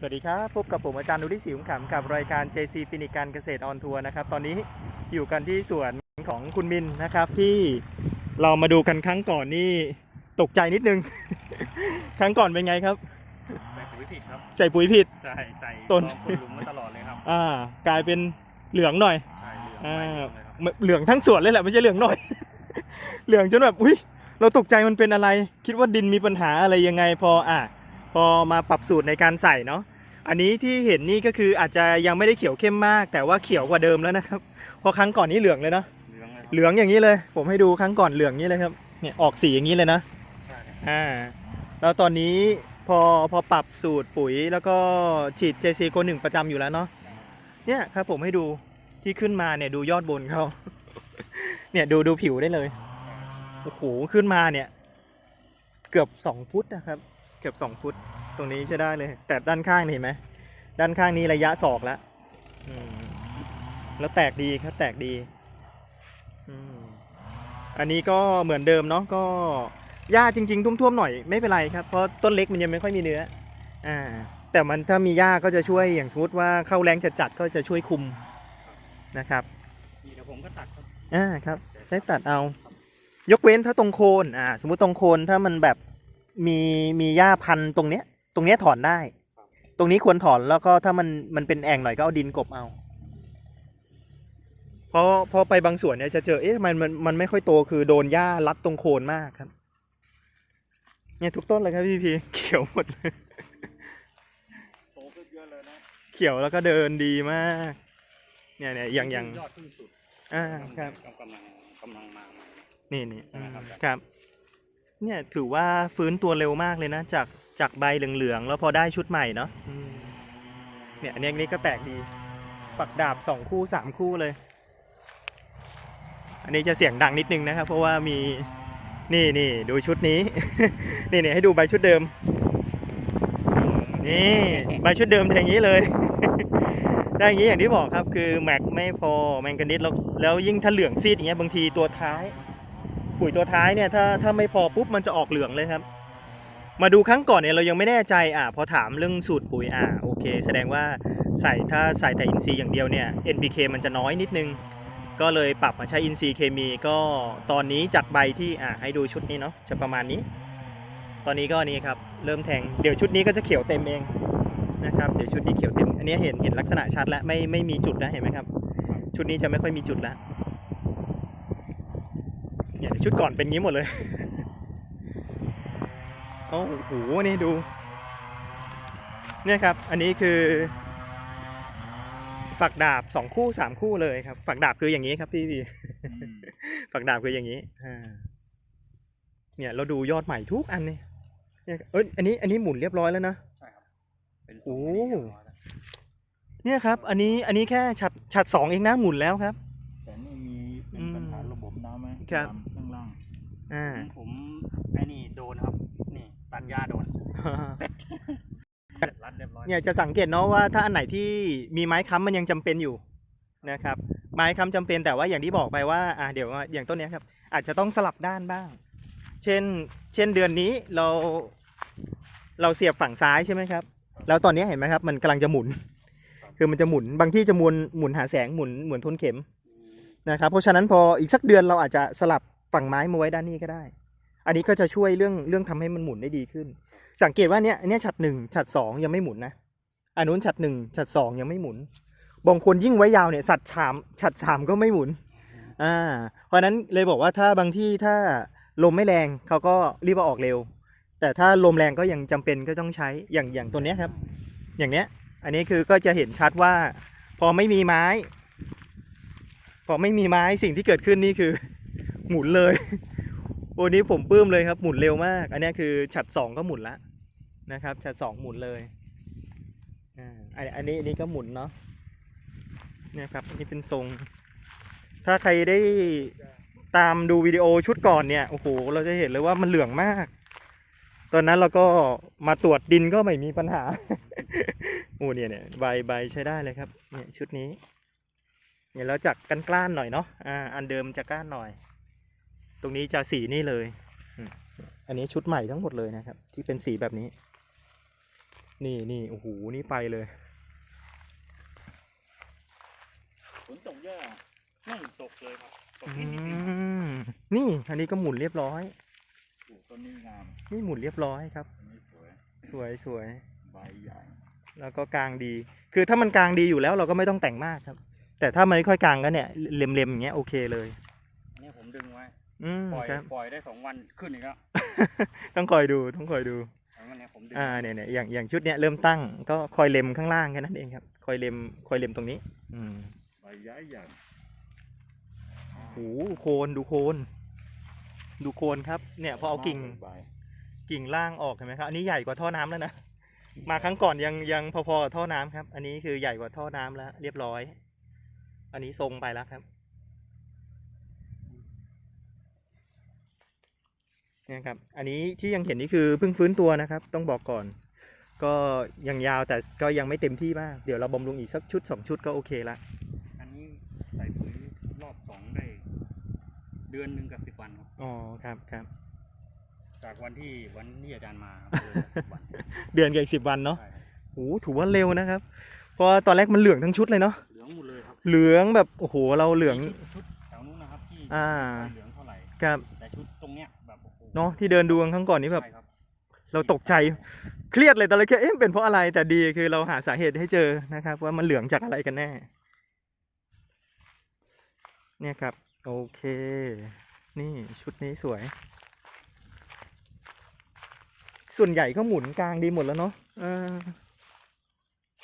สวัสดีครับ พบกับผมอาจารย์นุริศรีขุมขำกับรายการ JC ฟินิกการเกษตรออนทัวร์นะครับ ตอนนี้อยู่กันที่สวนของคุณมินนะครับที่เรามาดูกันครั้งก่อนนี่ตกใจนิดนึง ครั้งก่อนเป็นไงครับ ใส่ปุ๋ยผิดครับใส่ปุ๋ยผิด ใช่ใส่ต้นลองคนหลุมมาตลอดเลยครับ อ่ากลายเป็นเหลืองหน่อยใช่เหลืองอ่าไปเลยครับเหลืองทั้งสวนเลยแหละไม่ใช่เหลืองหน่อย เหลืองจนแบบอุ้ยเราตกใจมันเป็นอะไร คิดว่าดินมีปัญหาอะไรยังไงพออะ พอมาปรับสูตรในการใส่เนาะอันนี้ที่เห็นนี่ก็คืออาจจะยังไม่ได้เขียวเข้มมาก แต่ว่าเขียวกว่าเดิมแล้วนะครับเพราะครั้งก่อนนี้เหลืองเลยเนาะเหลืองเลยครับเหลืองอย่างนี้เลย ผมให้ดูครั้งก่อนเหลืองอย่างนี้เลยครับเนี่ยออกสีอย่างนี้เลยนะใช่ครับอ่าแล้วตอนนี้พอพอปรับสูตรปุ๋ยแล้วก็ฉีด JC โกหนึ่งประจำอยู่แล้วเนาะเนี่ยครับผมให้ดูที่ขึ้นมาเนี่ยดูยอดบนเขาเนี่ยดูดูผิวได้เลยโอ้โหขึ้นมาเนี่ย เกือบสองฟุตนะครับ เกือบสองฟุต ตรงนี้ใช้ได้เลย แต่ด้านข้างนี่เห็นไหม ด้านข้างนี้ระยะศอกแล้วอืมแล้วแตกดีครับ แตกดีอืมอันนี้ก็เหมือนเดิมเนาะก็หญ้าจริง ๆ ทุ่วมๆหน่อยไม่เป็นไรครับ เพราะต้นเล็กมันยังไม่ค่อยมีเนื้อ อ่า แต่มันถ้ามีหญ้าก็จะช่วยอย่างสมมติว่าเข้าแรงจัดๆก็จะช่วยคุมนะครับนี่เดี๋ยวผมก็ตัดครับอ่าครับ ใช้ตัดเอา ยกเว้นถ้าตรงโคนอ่า สมมุติตรงโคนถ้ามันแบบ มีมีหญ้าพันตรงเนี้ย ตรงเนี้ยถอนได้ ตรงนี้ควรถอนแล้วก็ถ้ามันมันเป็นแอ่งหน่อยก็เอาดินกบเอาเพราะเพราะไปบางส่วนเนี่ยจะเจอเอ๊ะทำไมมันมันไม่ค่อยโตคือโดนหญ้ารัดตรงโคนมากครับ เนี่ยทุกต้นเลยครับพี่พีเขียวหมดเลยโตขึ้นเยอะเลยนะเขียวแล้วก็เดินดีมาก เนี่ยเนี่ยอย่างอย่างยอดขึ้นสุดอ่าครับกำลังกำลังมาใหม่นี่นี่ใช่ไหมครับครับ เนี่ยถือว่าฟื้นตัวเร็วมากเลยนะจากจากใบเหลืองๆแล้วพอได้ชุดใหม่เนาะเนี่ยอันนี้นี้ก็แตกดี ปักดาบสองคู่สามคู่เลย อันนี้จะเสียงดังนิดนึงนะครับ เพราะว่ามีนี่นี่ดูชุดนี้ นี่นี่ให้ดูใบชุดเดิม นี่ใบชุดเดิมอย่างนี้เลย ได้อย่างนี้อย่างที่บอกครับ คือแม็กไม่พอแมงกานิสแล้วแล้วยิ่งถ้าเหลืองซีดอย่างเงี้ยบางทีตัวท้าย ปุ๋ยตัวท้ายเนี่ยถ้าถ้าไม่พอปุ๊บมันจะออกเหลืองเลยครับ มาดูครั้งก่อนเนี่ยเรายังไม่แน่ใจอะพอถามเรื่องสูตรปุ๋ยอะโอเค แสดงว่าใส่ถ้าใส่แต่อินทรีย์อย่างเดียวเนี่ย NPK มันจะน้อยนิดนึง ก็เลยปรับมาใช้อินทรีย์เคมีก็ตอนนี้จากใบที่อะให้ดูชุดนี้เนาะจะประมาณนี้ ตอนนี้ก็นนี้ครับเริ่มแทงเดี๋ยวชุดนี้ก็จะเขียวเต็มเองนะครับเดี๋ยวชุดนี้เขียวเต็มอันนี้เห็นเห็นลักษณะชัดแล้วไม่ไม่มีจุดนะเห็นไหมครับ ชุดนี้จะไม่ค่อยมีจุดแล้ว เนี่ยชุดก่อนเป็นงี้หมดเลยโอ้โหนี่ดู เนี่ยครับ อันนี้คือ ฝักดาบสองคู่สามคู่เลยครับ ฝักดาบคืออย่างนี้ครับพี่พี่ฝักดาบคืออย่างนี้อ่าเนี่ยเราดูยอดใหม่ทุกอันเนี่ยเนี่ยเอ้ยอันนี้อันนี้หมุนเรียบร้อยแล้วนะใช่ครับเป็นโอ้ทรงนี้เรียบร้อยแล้วเนี่ยครับ อันนี้อันนี้แค่ฉัดฉัดสองเองนะหมุนแล้วครับ ครับน้ำข้างล่างอ่าผมผมไอ้นี่โดนครับ นี่ตัดหญ้าโดนรัดเรียบร้อยเนี่ยจะสังเกตเนาะว่าถ้าอันไหนที่มีไม้ค้ำมันยังจำเป็นอยู่นะครับ ไม้ค้ำจำเป็นแต่ว่าอย่างที่บอกไปว่าอ่าเดี๋ยวอย่างต้นเนี้ยครับ อาจจะต้องสลับด้านบ้าง เช่น เช่นเดือนนี้เรา เราเสียบฝั่งซ้ายใช่ไหมครับ แล้วตอนนี้เห็นไหมครับ มันกำลังจะหมุน คือมันจะหมุนบางที่จะหมุนหมุนหาแสงหมุนหมุนทนเข็ม นะครับเพราะฉะนั้นพออีกสักเดือนเราอาจจะสลับฝั่งไม้มาไว้ด้านนี้ก็ได้ อันนี้ก็จะช่วยเรื่องเรื่องทำให้มันหมุนได้ดีขึ้น สังเกตว่าเนี้ยอันเนี้ยฉัดหนึ่งฉัดสองยังไม่หมุนนะอันนู้นฉัดหนึ่งฉัดสองยังไม่หมุนบางคนยิ่งไว้ยาวเนี่ยสัดฉามฉัดสามก็ไม่หมุนอ่าเพราะนั้นเลยบอกว่าถ้าบางที่ถ้าลมไม่แรงเขาก็รีบเอาออกเร็ว แต่ถ้าลมแรงก็ยังจำเป็นก็ต้องใช้อย่างอย่างตัวเนี้ยครับ อย่างเนี้ยอันนี้คือก็จะเห็นชัดว่า พอไม่มีไม้ พอไม่มีไม้สิ่งที่เกิดขึ้นนี่คือ หมุนเลยโอ้นี้ผมปลื้มเลยครับหมุนเร็วมาก อันนี้คือฉัดสองก็หมุนละนะครับฉัดสองหมุนเลยอ่าอันอันนี้อันนี้ก็หมุนเนาะเนี่ยครับอันนี้เป็นทรง ถ้าใครได้ตามดูวิดีโอชุดก่อนเนี่ยโอ้โหเราจะเห็นเลยว่ามันเหลืองมาก ตอนนั้นเราก็มาตรวจดินก็ไม่มีปัญหาโอ้เนี่ยเนี่ยใบใบใช้ได้เลยครับเนี่ยชุดนี้ เนี่ยแล้วจากกันกล้านๆหน่อยเนาะอ่าอันเดิมจะก้านหน่อย ตรงนี้จะสีนี่เลยอืมอันนี้ชุดใหม่ทั้งหมดเลยนะครับ ที่เป็นสีแบบนี้ นี่นี่โอ้โหนี่ไปเลยฝนตกเยอะไม่ตกเลยครับตกอืนิดนิดมนี่อันนี้ก็หมุนเรียบร้อยปลูกต้นนี้งามนี่หมุนเรียบร้อยครับอันนี้สวยสสวยสวยใบใหญ่แล้วก็กลางดี คือถ้ามันกลางดีอยู่แล้วเราก็ไม่ต้องแต่งมากครับ แต่ถ้ามันไม่ค่อยกลางก็เนี่ยเล็มๆอย่างเงี้ยโอเคเลย อันนี้ผมดึงไว้ อืมปล่อยครับ ปล่อยได้สองวันขึ้นอีกแล้วต้องคอยดูต้องคอยดู อันนี้ผมดึงอ่าเนี่ยเนี่ยอย่างอย่างชุดเนี้ยเริ่มตั้งก็คอยเล็มข้างล่างแค่นั้นเองครับ คอยเล็มคอยเล็มตรงนี้ อืมใบใหญ่ใหญ่โอ้โหโคนดูโคน ดูโคนครับ เนี่ยพอเอากิ่ง ใบกิ่งล่างออกเห็นไหมครับ อันนี้ใหญ่กว่าท่อน้ำแล้วนะ มาครั้งก่อนยังยังพอๆกับท่อน้ำครับ อันนี้คือใหญ่กว่าท่อน้ำแล้ว เรียบร้อย อันนี้ทรงไปแล้วครับเนี่ยครับ อันนี้ที่ยังเห็นนี่คือเพิ่งฟื้นตัวนะครับ ต้องบอกก่อน ก็ยังยาวแต่ก็ยังไม่เต็มที่มาก เดี๋ยวเราบำรุงอีกสักชุดสองชุดก็โอเคละ อันนี้ใส่ปุ๋ยรอบสองได้ เดือนหนึ่งกับสิบวันครับ อ๋อ ครับครับ จากวันที่วันที่อาจารย์มาครับเดือนกับสิบวันเดือนกับอีกสิบวันเนาะใช่ครับโอ้โหถือว่าเร็วนะครับ เพราะว่าตอนแรกมันเหลืองทั้งชุดเลยเนาะ เหลืองหมดเลยครับ เหลืองแบบโอ้โหเราเหลือง ชุดชุดแถวนู้นนะครับที่อ่า ไม่เหลืองเท่าไหร่ครับแต่ชุดตรงเนี้ยแบบโอ้โหเนาะที่เดินดูกันครั้งก่อนนี้แบบ ใช่ครับเราตกใจ เครียดเลยตอนแรกคิดเอ๊ะเป็นเพราะอะไรแต่ดีคือเราหาสาเหตุให้เจอนะครับ ว่ามันเหลืองจากอะไรกันแน่ เนี่ยครับ โอเค นี่ชุดนี้สวย ส่วนใหญ่ก็หมุนกลางดีหมดแล้วเนาะเออ